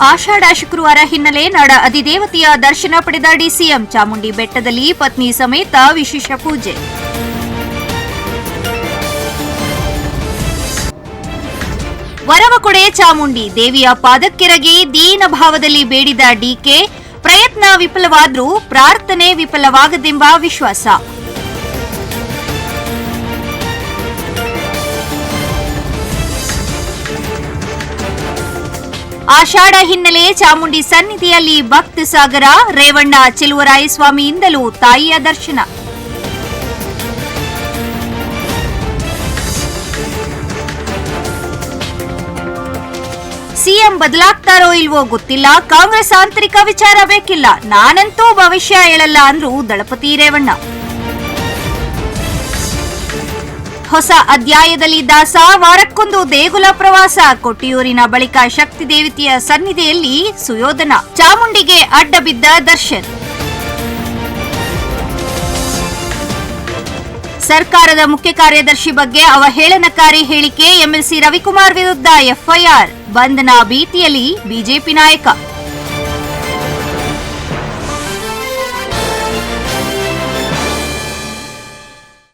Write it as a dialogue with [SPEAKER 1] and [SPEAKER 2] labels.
[SPEAKER 1] ಆಷಾಢ ಶುಕ್ರವಾರ ಹಿನ್ನೆಲೆ ನಾಡ ಅಧಿದೇವತೆಯ ದರ್ಶನ ಪಡೆದ ಡಿಸಿಎಂ ಚಾಮುಂಡಿ ಬೆಟ್ಟದಲ್ಲಿ ಪತ್ನಿ ಸಮೇತ ವಿಶೇಷ ಪೂಜೆ. ವರವಕೊಡೆ ಚಾಮುಂಡಿ ದೇವಿಯ ಪಾದಕ್ಕೆರಗಿ ದೀನ ಭಾವದಲ್ಲಿ ಬೇಡಿದ ಡಿಕೆ ಪ್ರಯತ್ನ ವಿಫಲವಾದರೂ ಪ್ರಾರ್ಥನೆ ವಿಫಲವಾಗದೆಂಬ ವಿಶ್ವಾಸ. ಆಷಾಢ ಹಿನ್ನೆಲೆ ಚಾಮುಂಡಿ ಸನ್ನಿಧಿಯಲ್ಲಿ ಭಕ್ತ ಸಾಗರ, ರೇವಣ್ಣ ಚೆಲುವರಾಯಸ್ವಾಮಿಯಿಂದಲೂ ತಾಯಿಯ ದರ್ಶನ. ಸಿಎಂ ಬದಲಾಗ್ತಾರೋ ಇಲ್ವೋ ಗೊತ್ತಿಲ್ಲ, ಕಾಂಗ್ರೆಸ್ ಆಂತರಿಕ ವಿಚಾರ ಬೇಕಿಲ್ಲ, ನಾನಂತೂ ಭವಿಷ್ಯ ಹೇಳಲ್ಲ ಅಂದ್ರು ದಳಪತಿ ರೇವಣ್ಣ. ಹೊಸ ಅಧ್ಯಾಯದಲ್ಲಿ ದಾಸ ವಾರಕ್ಕೊಂದು ದೇಗುಲ ಪ್ರವಾಸ ಕೊಟ್ಟಿಯೂರಿನ ಬಳಿಕ ಶಕ್ತಿ ದೇವತೆಯ ಸನ್ನಿಧಿಯಲ್ಲಿ ಸುಯೋಧನ ಚಾಮುಂಡಿಗೆ ಅಡ್ಡ ಬಿದ್ದ ದರ್ಶನ್. ಸರ್ಕಾರದ ಮುಖ್ಯ ಕಾರ್ಯದರ್ಶಿ ಬಗ್ಗೆ ಅವಹೇಳನಕಾರಿ ಹೇಳಿಕೆ ಎಂಎಲ್ಸಿ ರವಿಕುಮಾರ್ ವಿರುದ್ಧ ಎಫ್ಐಆರ್. ಬಂಧನ ಭೀತಿಯಲ್ಲಿ ಬಿಜೆಪಿ ನಾಯಕ